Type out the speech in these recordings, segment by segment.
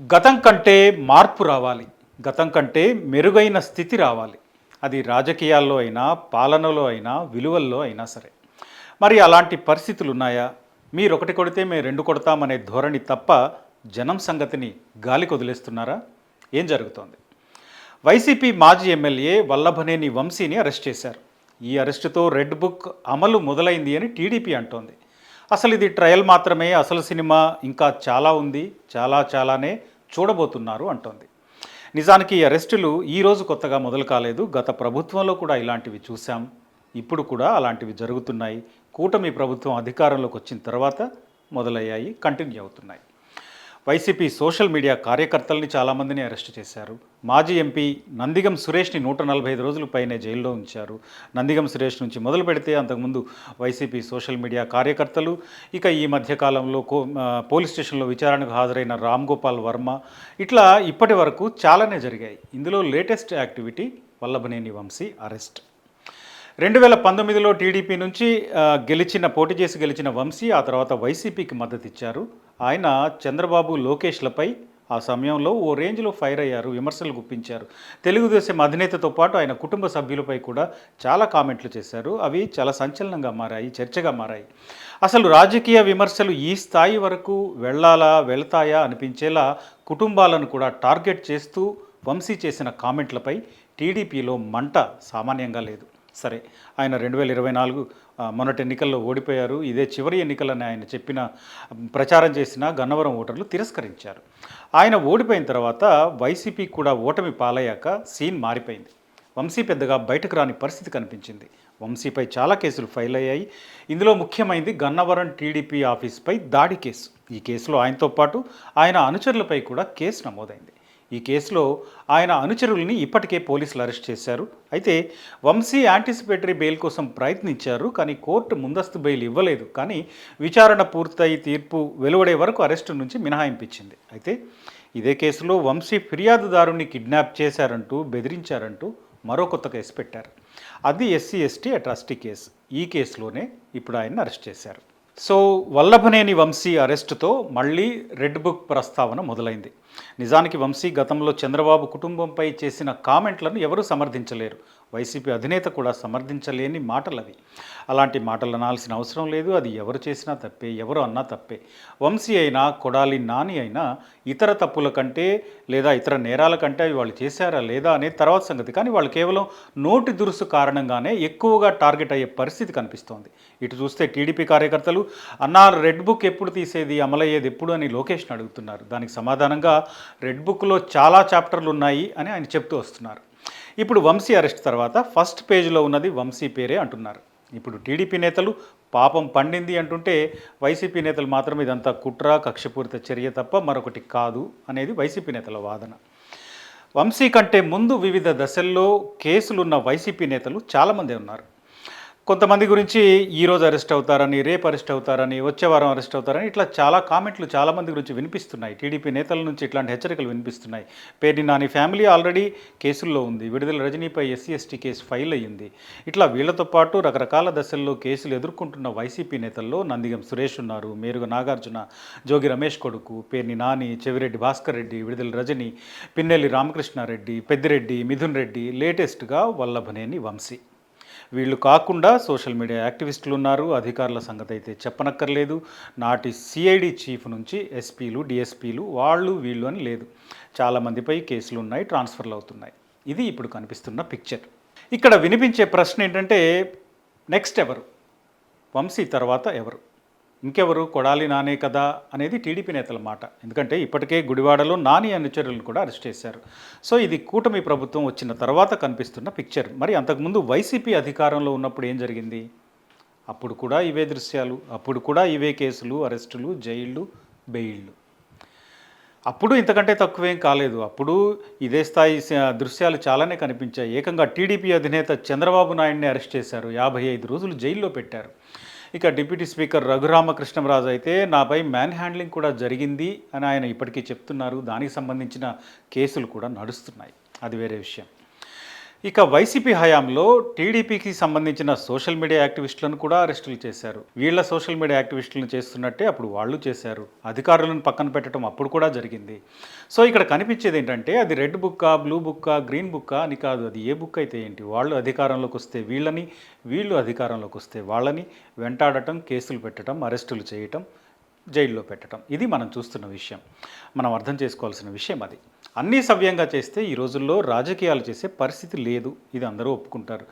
గతం కంటే మార్పు రావాలి. గతం కంటే మెరుగైన స్థితి రావాలి. అది రాజకీయాల్లో అయినా పాలనలో అయినా విలువల్లో అయినా సరే. మరి అలాంటి పరిస్థితులు ఉన్నాయా? మీరు ఒకటి కొడితే మేము రెండు కొడతామనే ధోరణి తప్ప జనం సంగతిని గాలి వదిలేస్తున్నారా? ఏం జరుగుతోంది? వైసీపీ మాజీ ఎమ్మెల్యే వల్లభనేని వంశీని అరెస్ట్ చేశారు. ఈ అరెస్టుతో రెడ్ బుక్ అమలు మొదలైంది అని టీడీపీ అంటోంది. అసలు ఇది ట్రయల్ మాత్రమే అసలు సినిమా ఇంకా చాలా ఉంది చాలా చాలానే చూడబోతున్నారు అంటోంది. నిజానికి ఈ అరెస్టులు ఈరోజు కొత్తగా మొదలు కాలేదు. గత ప్రభుత్వంలో కూడా ఇలాంటివి చూశాం. ఇప్పుడు కూడా అలాంటివి జరుగుతున్నాయి. కూటమి ప్రభుత్వం అధికారంలోకి వచ్చిన తర్వాత మొదలయ్యాయి కంటిన్యూ అవుతున్నాయి. వైసీపీ సోషల్ మీడియా కార్యకర్తల్ని చాలామందిని అరెస్ట్ చేశారు. మాజీ ఎంపీ నందిగం సురేష్ని నూట నలభై ఐదు రోజుల పైనే జైల్లో ఉంచారు. నందిగం సురేష్ నుంచి మొదలు పెడితే అంతకుముందు వైసీపీ సోషల్ మీడియా కార్యకర్తలు ఇక ఈ మధ్యకాలంలో కో పోలీస్ స్టేషన్లో విచారణకు హాజరైన రామ్ గోపాల్ వర్మ. ఇట్లా ఇప్పటి వరకు చాలానే జరిగాయి. ఇందులో latest activity Vallabhaneni Vamsi arrest. రెండు వేల పంతొమ్మిదిలో టీడీపీ నుంచి గెలిచిన పోటీ చేసి గెలిచిన వంశీ ఆ తర్వాత వైసీపీకి మద్దతు ఇచ్చారు. ఆయన చంద్రబాబు లోకేష్లపై ఆ సమయంలో ఓ రేంజ్లో ఫైర్ అయ్యారు విమర్శలు గుప్పించారు. తెలుగుదేశం అధినేతతో పాటు ఆయన కుటుంబ సభ్యులపై కూడా చాలా కామెంట్లు చేశారు. అవి చాలా సంచలనంగా మారాయి చర్చగా మారాయి. అసలు రాజకీయ విమర్శలు ఈ స్థాయి వరకు వెళ్ళాలా వెళతాయా అనిపించేలా కుటుంబాలను కూడా టార్గెట్ చేస్తూ వంశీ చేసిన కామెంట్లపై టీడీపీలో మంట సామాన్యంగా లేదు. సరే ఆయన రెండు వేల ఇరవై నాలుగు మొన్నటి ఎన్నికల్లో ఓడిపోయారు. ఇదే చివరి ఎన్నికలని ఆయన చెప్పిన ప్రచారం చేసిన గన్నవరం ఓటర్లు తిరస్కరించారు. ఆయన ఓడిపోయిన తర్వాత వైసీపీ కూడా ఓటమి పాలయ్యాక సీన్ మారిపోయింది. వంశీ పెద్దగా బయటకు రాని పరిస్థితి కనిపించింది. వంశీపై చాలా కేసులు ఫైల్ అయ్యాయి ఇందులో ముఖ్యమైనది గన్నవరం టీడీపీ ఆఫీస్పై దాడి కేసు. ఈ కేసులో ఆయనతో పాటు ఆయన అనుచరులపై కూడా కేసు నమోదైంది. ఈ కేసులో ఆయన అనుచరుల్ని ఇప్పటికే పోలీసులు అరెస్ట్ చేశారు. అయితే వంశీ యాంటిసిపేటరీ బెయిల్ కోసం ప్రయత్నించారు కానీ కోర్టు ముందస్తు బెయిల్ ఇవ్వలేదు. కానీ విచారణ పూర్తయి తీర్పు వెలువడే వరకు అరెస్టు నుంచి మినహాయింపించింది. అయితే ఇదే కేసులో వంశీ ఫిర్యాదుదారుని కిడ్నాప్ చేశారంటూ బెదిరించారంటూ మరో కొత్త కేసు పెట్టారు. అది ఎస్సీ ఎస్టీ అట్రాసిటీ కేసు. ఈ కేసులోనే ఇప్పుడు ఆయన అరెస్ట్ చేశారు. సో వల్లభనేని వంశీ అరెస్టుతో మళ్ళీ రెడ్ బుక్ ప్రస్తావన మొదలైంది. నిజానికి వంశీ గతంలో చంద్రబాబు కుటుంబంపై చేసిన కామెంట్లను ఎవరూ సమర్థించలేరు. వైసీపీ అధినేత కూడా సమర్థించలేని మాటలు అవి అలాంటి మాటలు అనాల్సిన అవసరం లేదు. అది ఎవరు చేసినా తప్పే ఎవరు అన్నా తప్పే. వంశీ అయినా కొడాలి నాని అయినా ఇతర తప్పుల కంటే లేదా ఇతర నేరాల కంటే అవి వాళ్ళు చేశారా లేదా అనే తర్వాత సంగతి. కానీ వాళ్ళు కేవలం నోటి దురుసు కారణంగానే ఎక్కువగా టార్గెట్ అయ్యే పరిస్థితి కనిపిస్తోంది. ఇటు చూస్తే టీడీపీ కార్యకర్తలు అన్నా రెడ్ బుక్ ఎప్పుడు తీసేది అమలయ్యేది ఎప్పుడు? అని లోకేష్ని అడుగుతున్నారు. దానికి సమాధానంగా రెడ్ బుక్లో చాలా చాప్టర్లు ఉన్నాయి అని ఆయన చెప్తూ వస్తున్నారు. ఇప్పుడు వంశీ అరెస్ట్ తర్వాత ఫస్ట్ పేజ్లో ఉన్నది వంశీ పేరే అంటున్నారు. ఇప్పుడు టీడీపీ నేతలు పాపం పండింది అంటుంటే వైసీపీ నేతలు మాత్రం ఇదంతా కుట్ర కక్షపూరిత చర్య తప్ప మరొకటి కాదు అనేది వైసీపీ నేతల వాదన. వంశీ కంటే ముందు వివిధ దశల్లో కేసులున్న వైసీపీ నేతలు చాలామంది ఉన్నారు. కొంతమంది గురించి ఈరోజు అరెస్ట్ అవుతారని రేపు అరెస్ట్ అవుతారని వచ్చే వారం అరెస్ట్ అవుతారని ఇట్లా చాలా కామెంట్లు చాలామంది గురించి వినిపిస్తున్నాయి. టీడీపీ నేతల నుంచి ఇట్లాంటి హెచ్చరికలు వినిపిస్తున్నాయి. పేర్ని నాని ఫ్యామిలీ ఆల్రెడీ కేసుల్లో ఉంది. విడుదల రజనీపై ఎస్సీ ఎస్టీ కేసు ఫైల్ అయ్యింది. ఇట్లా వీళ్ళతో పాటు రకరకాల దశల్లో కేసులు ఎదుర్కొంటున్న వైసీపీ నేతల్లో నందిగం సురేష్ ఉన్నారు. మేరుగ నాగార్జున జోగి రమేష్ కొడుకు పేర్ని నాని చెవిరెడ్డి భాస్కర్ రెడ్డి విడుదల రజని పిన్నెల్లి రామకృష్ణారెడ్డి పెద్దిరెడ్డి మిథున్ రెడ్డి లేటెస్ట్గా వల్లభనేని వంశీ. వీళ్ళు కాకుండా సోషల్ మీడియా యాక్టివిస్టులు ఉన్నారు. అధికారుల సంగతి అయితే చెప్పనక్కర్లేదు. నాటి సిఐడి చీఫ్ నుంచి ఎస్పీలు డిఎస్పీలు వాళ్ళు వీళ్ళు అని లేదు. చాలామందిపై కేసులు ఉన్నాయి ట్రాన్స్ఫర్లు అవుతున్నాయి. ఇది ఇప్పుడు కనిపిస్తున్న పిక్చర్. ఇక్కడ వినిపించే ప్రశ్న ఏంటంటే నెక్స్ట్ ఎవరు? వంశీ తర్వాత ఎవరు? ఇంకెవరు కొడాలి నానే కదా అనేది టీడీపీ నేతల మాట. ఎందుకంటే ఇప్పటికే గుడివాడలో నాని అనుచరులను కూడా అరెస్ట్ చేశారు. సో ఇది కూటమి ప్రభుత్వం వచ్చిన తర్వాత కనిపిస్తున్న పిక్చర్. మరి అంతకుముందు వైసీపీ అధికారంలో ఉన్నప్పుడు ఏం జరిగింది? అప్పుడు కూడా ఇవే దృశ్యాలు. అప్పుడు కూడా ఇవే కేసులు అరెస్టులు జైళ్ళు బెయిళ్ళు అప్పుడు ఇంతకంటే తక్కువేం కాలేదు. అప్పుడు ఇదే స్థాయి దృశ్యాలు చాలానే కనిపించాయి. ఏకంగా టీడీపీ అధినేత చంద్రబాబు నాయుడిని అరెస్ట్ చేశారు. యాభై ఐదు రోజులు జైల్లో పెట్టారు. ఇక డిప్యూటీ స్పీకర్ రఘురామకృష్ణరాజు అయితే నాపై మ్యాన్ హ్యాండ్లింగ్ కూడా జరిగింది అని ఆయన ఇప్పటికీ చెప్తున్నారు. దానికి సంబంధించిన కేసులు కూడా నడుస్తున్నాయి. అది వేరే విషయం. ఇక వైసీపీ హయాంలో టీడీపీకి సంబంధించిన సోషల్ మీడియా యాక్టివిస్టులను కూడా అరెస్టులు చేశారు. వీళ్ళ సోషల్ మీడియా యాక్టివిస్టులను చేస్తున్నట్టే అప్పుడు వాళ్ళు చేశారు. అధికారులను పక్కన పెట్టడం అప్పుడు కూడా జరిగింది. సో ఇక్కడ కనిపించేది ఏంటంటే అది రెడ్ బుక్కా బ్లూ బుక్కా గ్రీన్ బుక్కా అని కాదు అది ఏ బుక్ అయితే ఏంటి వాళ్ళు అధికారంలోకి వస్తే వీళ్ళని వీళ్ళు అధికారంలోకి వస్తే వాళ్ళని వెంటాడటం కేసులు పెట్టడం అరెస్టులు చేయటం జైల్లో పెట్టడం ఇది మనం చూస్తున్న విషయం. మనం అర్థం చేసుకోవాల్సిన విషయం అది. అన్నీ సవ్యంగా చేస్తే ఈ రోజుల్లో రాజకీయాలు చేసే పరిస్థితి లేదు. ఇది అందరూ ఒప్పుకుంటారు.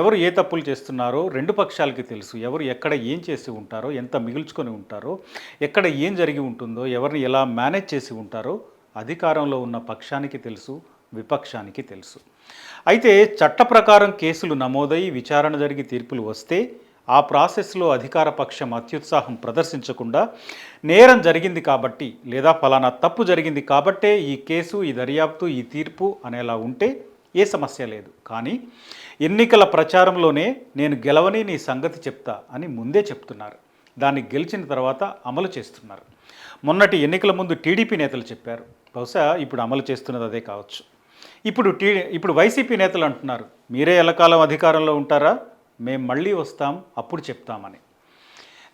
ఎవరు ఏ తప్పులు చేస్తున్నారో రెండు పక్షాలకి తెలుసు. ఎవరు ఎక్కడ ఏం చేసి ఉంటారో ఎంత మిగుల్చుకొని ఉంటారో ఎక్కడ ఏం జరిగి ఉంటుందో ఎవరిని ఎలా మేనేజ్ చేసి ఉంటారో అధికారంలో ఉన్న పక్షానికి తెలుసు విపక్షానికి తెలుసు. అయితే చట్ట ప్రకారం కేసులు నమోదై విచారణ జరిగి తీర్పులు వస్తే ఆ ప్రాసెస్లో అధికార పక్షం అత్యుత్సాహం ప్రదర్శించకుండా నేరం జరిగింది కాబట్టి లేదా ఫలానా తప్పు జరిగింది కాబట్టే ఈ కేసు ఈ దర్యాప్తు ఈ తీర్పు అనేలా ఉంటే ఏ సమస్య లేదు. కానీ ఎన్నికల ప్రచారంలోనే నేను గెలవని నీ సంగతి చెప్తా అని ముందే చెప్తున్నారు. దాన్ని గెలిచిన తర్వాత అమలు చేస్తున్నారు. మొన్నటి ఎన్నికల ముందు టీడీపీ నేతలు చెప్పారు. బహుశా ఇప్పుడు అమలు చేస్తున్నది అదే కావచ్చు. ఇప్పుడు టీ ఇప్పుడు వైసీపీ నేతలు అంటున్నారు. మీరే ఎల్లకాలం అధికారంలో ఉంటారా? మేము మళ్ళీ వస్తాం అప్పుడు చెప్తామని.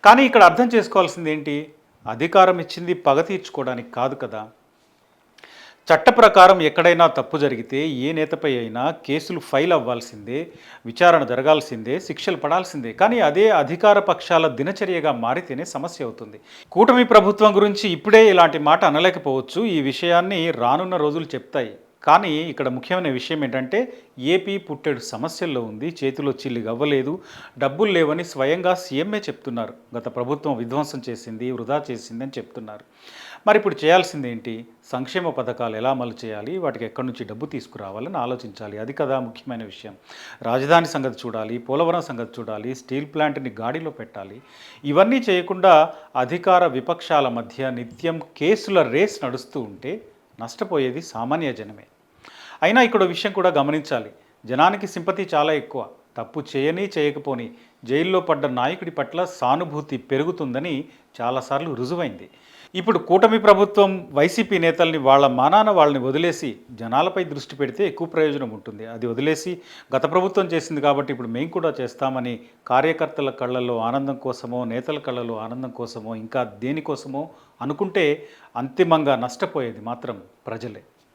కానీ ఇక్కడ అర్థం చేసుకోవాల్సింది ఏంటి? అధికారం ఇచ్చింది పగ తీర్చుకోవడానికి కాదు కదా. చట్ట ప్రకారం ఎక్కడైనా తప్పు జరిగితే ఏ నేతపై అయినా కేసులు ఫైల్ అవ్వాల్సిందే విచారణ జరగాల్సిందే శిక్షలు పడాల్సిందే. కానీ అదే అధికార పక్షాల దినచర్యగా మారితేనే సమస్య అవుతుంది. కూటమి ప్రభుత్వం గురించి ఇప్పుడే ఇలాంటి మాట అనలేకపోవచ్చు. ఈ విషయాన్ని రానున్న రోజులు చెప్తాయి. కానీ ఇక్కడ ముఖ్యమైన విషయం ఏంటంటే ఏపీ పుట్టెడు సమస్యల్లో ఉంది చేతిలో చిల్లి గవ్వలేదు డబ్బులు లేవని స్వయంగా సీఎంఏ చెప్తున్నారు. గత ప్రభుత్వం విధ్వంసం చేసింది వృధా చేసింది అని చెప్తున్నారు. మరి ఇప్పుడు చేయాల్సింది ఏంటి? సంక్షేమ పథకాలు ఎలా అమలు చేయాలి? వాటికి ఎక్కడి నుంచి డబ్బు తీసుకురావాలని ఆలోచించాలి. అది కదా ముఖ్యమైన విషయం. రాజధాని సంగతి చూడాలి పోలవరం సంగతి చూడాలి స్టీల్ ప్లాంట్ని గాడిలో పెట్టాలి. ఇవన్నీ చేయకుండా అధికార విపక్షాల మధ్య నిత్యం కేసుల రేస్ నడుస్తూ ఉంటే నష్టపోయేది సామాన్య జనమే. అయినా ఇక్కడ విషయం కూడా గమనించాలి. జనానికి సింపతి చాలా ఎక్కువ. తప్పు చేయని చేయకపోని జైల్లో పడ్డ నాయకుడి పట్ల సానుభూతి పెరుగుతుందని చాలాసార్లు రుజువైంది. ఇప్పుడు కూటమి ప్రభుత్వం వైసీపీ నేతల్ని వాళ్ళ మానాన వాళ్ళని వదిలేసి జనాలపై దృష్టి పెడితే ఎక్కువ ప్రయోజనం ఉంటుంది. అది వదిలేసి గత ప్రభుత్వం చేసింది కాబట్టి ఇప్పుడు మేము కూడా చేస్తామని కార్యకర్తల కళ్ళల్లో ఆనందం కోసమో నేతల కళ్ళలో ఆనందం కోసమో ఇంకా దేనికోసమో అనుకుంటే అంతిమంగా నష్టపోయేది మాత్రం ప్రజలే.